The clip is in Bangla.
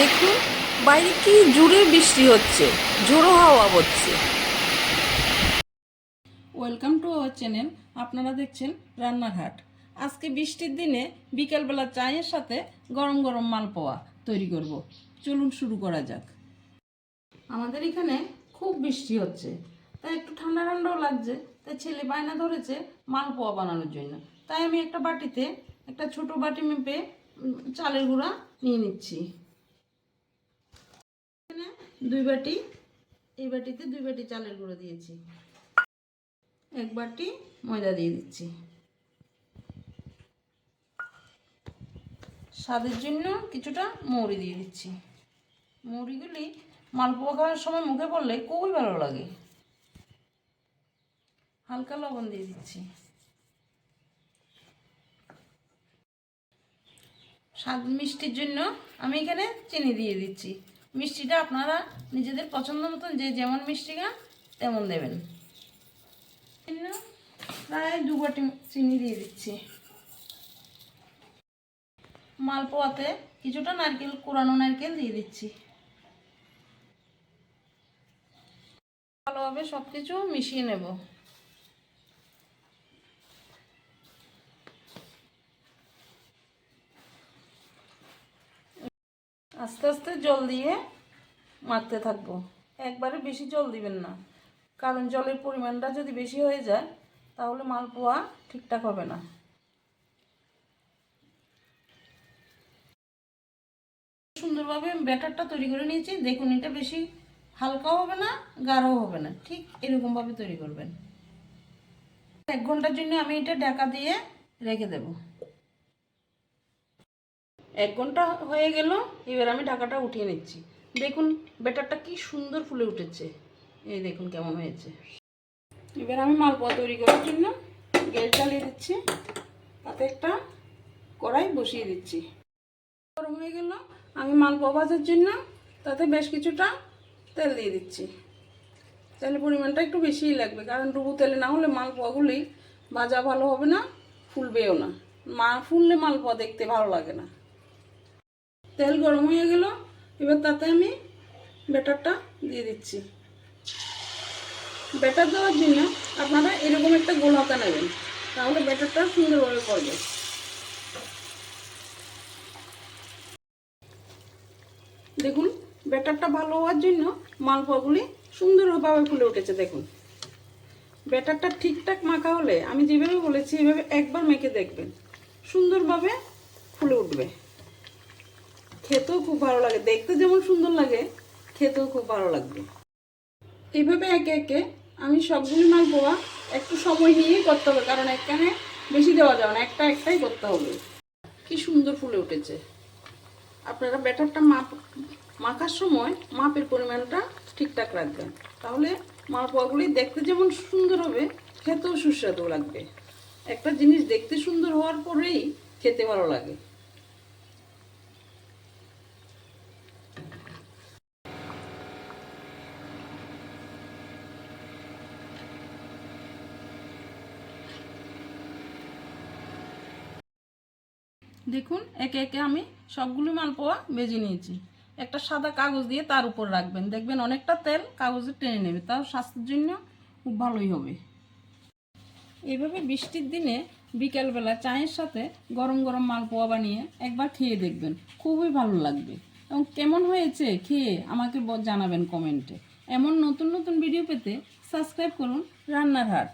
দেখুন, বাইরে কি জুড়ে বৃষ্টি হচ্ছে ঝোড়ো হাওয়া হচ্ছে ওয়েলকাম টু আওয়ার চ্যানেল, আপনারা দেখছেন রান্নাঘাট আজকে বৃষ্টির দিনে বিকেলবেলা চায়ের সাথে গরম গরম মালপোয়া তৈরি করব। চলুন শুরু করা যাক। আমাদের এখানে খুব বৃষ্টি হচ্ছে, তাই একটু ঠান্ডা ঠান্ডাও লাগছে, তাই ছেলে বায়না ধরেছে মালপোয়া বানানোর জন্য। তাই আমি একটা বাটিতে, একটা ছোট বাটি মেপে চালের গুঁড়া নিয়ে নিচ্ছি। এখানে দুই বাটি, এই বাটিতে দুই বাটি চালের গুঁড়ো দিয়েছি। এক বাটি ময়দা দিয়ে দিচ্ছি। স্বাদের জন্য কিছুটা মৌরি দিয়ে দিচ্ছি। মৌরিগুলি মালপোয়া খাওয়ার সময় মুখে পড়লে খুবই ভালো লাগে। হালকা লবণ দিয়ে দিচ্ছি। স্বাদ মিষ্টির জন্য আমি এখানে চিনি দিয়ে দিচ্ছি। মিষ্টিটা আপনারা নিজেদের পছন্দ মতন যে যেমন মিষ্টি খান, তেমন দেবেন। প্রায় দু বাটি চিনি দিয়ে দিচ্ছি। মালপোয়াতে কিছুটা নারকেল, কোরানো নারকেল দিয়ে দিচ্ছি। ভালোভাবে সব কিছু মিশিয়ে নেব। আস্তে আস্তে জল দিয়ে মাখতে থাকব। একবারে বেশি জল দিবেন না। কারণ জলের পরিমাণটা যদি বেশি হয়ে যায়, তাহলে মালপোয়া ঠিকঠাক হবে না। সুন্দরভাবে ব্যাটারটা তৈরি করে নিয়েছি। দেখুন, এটা বেশি হালকাও হবে না, গাঢ়ও হবে না। ঠিক এরকমভাবে তৈরি করবেন। এক ঘণ্টার জন্য আমি এটা ঢাকা দিয়ে রেখে দেব। এক ঘণ্টা হয়ে গেল, এবার আমি ঢাকাটা উঠিয়ে নিচ্ছি। দেখুন, ব্যাটারটা কি সুন্দর ফুলে উঠেছে। এই দেখুন কেমন হয়েছে। এবার আমি মালপোয়া তৈরি করার জন্য গ্যাস জ্বালিয়ে দিচ্ছি। তাতে একটা কড়াই বসিয়ে দিচ্ছি। গরম হয়ে গেল, আমি মালপোয়া ভাজার জন্য তাতে বেশ কিছুটা তেল দিয়ে দিচ্ছি। তেলের পরিমাণটা একটু বেশিই লাগবে, কারণ ডুবু তেলে না হলে মালপোয়াগুলি ভাজা ভালো হবে না, ফুলবেও না। মা ফুললে মালপোয়া দেখতে ভালো লাগে না। তেল গরম হয়ে গেল। এবার তাতে আমি ব্যাটারটা দিয়ে দিচ্ছি। ব্যাটার দেওয়ার জন্য আপনারা এরকম একটা গোল হাতা নেবেন। তাহলে ব্যাটারটা সুন্দরভাবে পড়বে দেখুন, ব্যাটারটা ভালো হওয়ার জন্য মালপোয়াগুলি সুন্দরভাবে ফুলে উঠেছে, দেখুন। ব্যাটারটা ঠিকঠাক মাখা হলে, আমি যেভাবে বলেছি, এভাবে একবার মেখে দেখবেন। সুন্দরভাবে ফুলে উঠবে। খেতেও খুব ভালো লাগে। দেখতে যেমন সুন্দর লাগে, খেতেও খুব ভালো লাগবে। এইভাবে একে একে আমি সবগুলি মালপোয়া একটু সময় নিয়েই করতে হবে, কারণ এখানে বেশি দেওয়া যাবে না, একটা একটাই করতে হবে। কি সুন্দর ফুলে উঠেছে। আপনারা ব্যাটারটা মাপ, মাখার সময় মাপের পরিমাণটা ঠিকঠাক রাখবেন। তাহলে মালপোয়াগুলি দেখতে যেমন সুন্দর হবে, খেতেও সুস্বাদু লাগবে। একটা জিনিস দেখতে সুন্দর হওয়ার পরেই খেতে ভালো লাগে। দেখুন, একে একে আমি সবগুলো মালপোয়া বেজে নিয়েছি। একটা সাদা কাগজ দিয়ে তার উপর রাখবেন। দেখবেন অনেকটা তেল কাগজে টেনে নেবে। তাও স্বাস্থ্যের জন্য খুব ভালোই হবে। এইভাবে বৃষ্টির দিনে বিকেলবেলা চায়ের সাথে গরম গরম মালপোয়া বানিয়ে একবার খেয়ে দেখবেন। খুবই ভালো লাগবে। এবং কেমন হয়েছে খেয়ে আমাকে জানাবেন কমেন্টে। এমন নতুন নতুন ভিডিও পেতে সাবস্ক্রাইব করুন রান্নার হাট